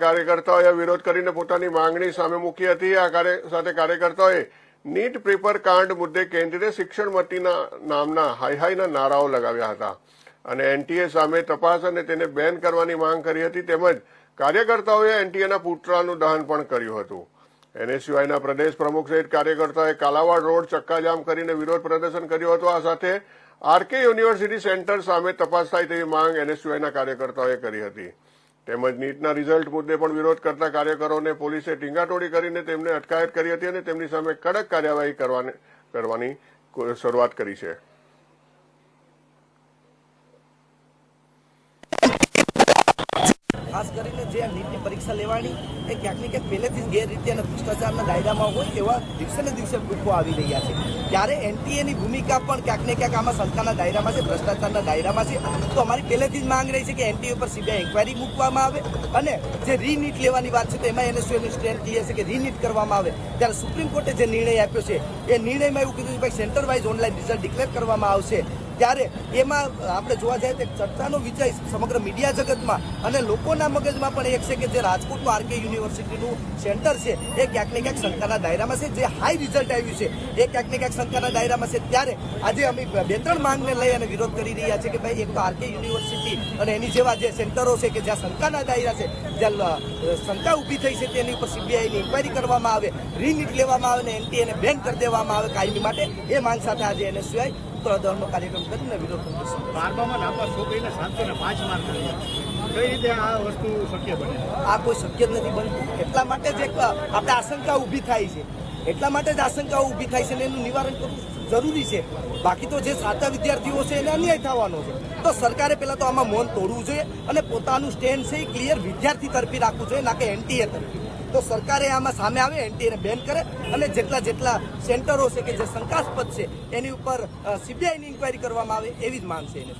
કાર્યકર્તાઓએ વિરોધ કરીને પોતાની માંગણી સામે મૂકી હતી. આ કાર્ય સાથે કાર્યકર્તાઓએ નીટ પેપર કાંડ મુદ્દે કેન્દ્રીય શિક્ષણ મંત્રીના નામના હાઈ હાઈના નારાઓ લગાવ્યા હતા. અને એનટીએ સામે તપાસ અને તેને બેન કરવાની માંગ કરી હતી તેમજ કાર્યકર્તાઓએ એનટીએના પુતળાનું દહન પણ કર્યું હતું. એનએસયુઆઈના પ્રદેશ પ્રમુખ સહિત કાર્યકર્તાઓએ કાલાવાડ રોડ ચક્કાજામ કરીને વિરોધ પ્રદર્શન કર્યું હતું. આ સાથે આરકે યુનિવર્સિટી સેન્ટર સામે તપાસ થાય તેવી માંગ એનએસયુઆઈના કાર્યકર્તાઓએ કરી હતી. તેમજ નીટના રિઝલ્ટ મુદ્દે પણ વિરોધ કરતા કાર્યકરોને પોલીસે ટીંગાટોળી કરીને તેમને અટકાયત કરી હતી અને તેમની સામે કડક કાર્યવાહી કરવાની શરૂઆત કરી છે. ખાસ કરીને જે આ નીટની પરીક્ષા લેવાની એ ક્યાંક ને ક્યાંક પહેલેથી ગેરરીતિ અને ભ્રષ્ટાચારના દાયરામાં હોય એવા દિવસે ને દિવસે ભૂખો આવી રહ્યા છે. ત્યારે એનટીએની ભૂમિકા પણ ક્યાંક ને ક્યાંક આમાં શંકાના દાયરામાં છે, ભ્રષ્ટાચારના દાયરામાં છે. તો અમારી પહેલેથી જ માંગ રહી છે કે એનટીએ પર સીબીઆઈ ઇન્કવાયરી મૂકવામાં આવે અને જે રીનીટ લેવાની વાત છે તો એમાં એને એનએસયુની સ્ટેન્ડ કહીએ છે કે રીનીટ કરવામાં આવે. ત્યારે સુપ્રીમ કોર્ટે જે નિર્ણય આપ્યો છે, એ નિર્ણયમાં એવું કીધું કે ભાઈ centre wise online result declare કરવામાં આવશે. ત્યારે એમાં આપણે જોવા જઈએ તો ચર્ચાનો વિજય સમગ્ર મીડિયા જગતમાં અને લોકોના મગજમાં પણ એક છે કે જે રાજકોટનું આરકે યુનિવર્સિટીનું સેન્ટર છે, એ ક્યાંક ને ક્યાંક શંકાના દાયરામાં છે, જે હાઈ રિઝલ્ટ આવ્યું છે, એ ક્યાંક ને ક્યાંક શંકાના દાયરામાં છે. ત્યારે આજે અમે બે ત્રણ માંગને લઈ અને વિરોધ કરી રહ્યા છે કે ભાઈ એક તો આરકે યુનિવર્સિટી અને એની જેવા જે સેન્ટરો છે કે જ્યાં શંકાના દાયરા છે, જ્યાં શંકા ઊભી થઈ છે તેની ઉપર સીબીઆઈની ઇન્કવાયરી કરવામાં આવે, રીનીટ લેવામાં આવે અને એનટીએને બેન કરી દેવામાં આવે કાયમી માટે, એ માંગ સાથે આજે એનએસયુઆઈ ઉત્તર દળનો કાર્યક્રમ કરીને વિરોધ પ્રદર્શન બારમામાં લાંબા છોકરીને સાતસો ને પાંચ માર્ક કઈ રીતે આ વસ્તુ શક્ય બને? આ કોઈ શક્ય જ નથી બનતું. એટલા માટે જ એક આપણે આશંકા ઊભી થાય છે. એટલા માટે જ આશંકાઓ ઊભી થાય છે અને એનું નિવારણ કરવું જરૂરી છે. બાકી તો જે સાચા વિદ્યાર્થીઓ છે, એને અન્યાય થવાનો છે. તો સરકારે પહેલાં તો આમાં મૌન તોડવું જોઈએ અને પોતાનું સ્ટેન્ડ છે એ ક્લિયર વિદ્યાર્થી તરફી રાખવું જોઈએ, ના કે એનટીએ તરફી. તો સરકારે આમાં સામે આવે એનટીએને બેન કરે અને જેટલા જેટલા સેન્ટરો છે કે જે શંકાસ્પદ છે, એની ઉપર સીબીઆઈની ઇન્કવાયરી કરવામાં આવે એવી જ માંગ છે એને.